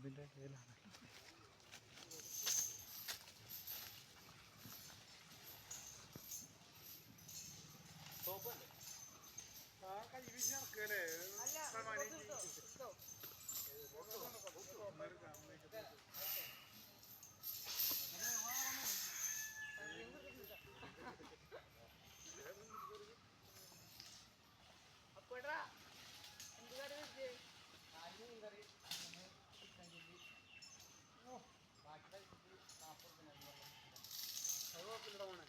ഇതിന്റെ കയ്യിലാണ് ആ விட்டுருவானே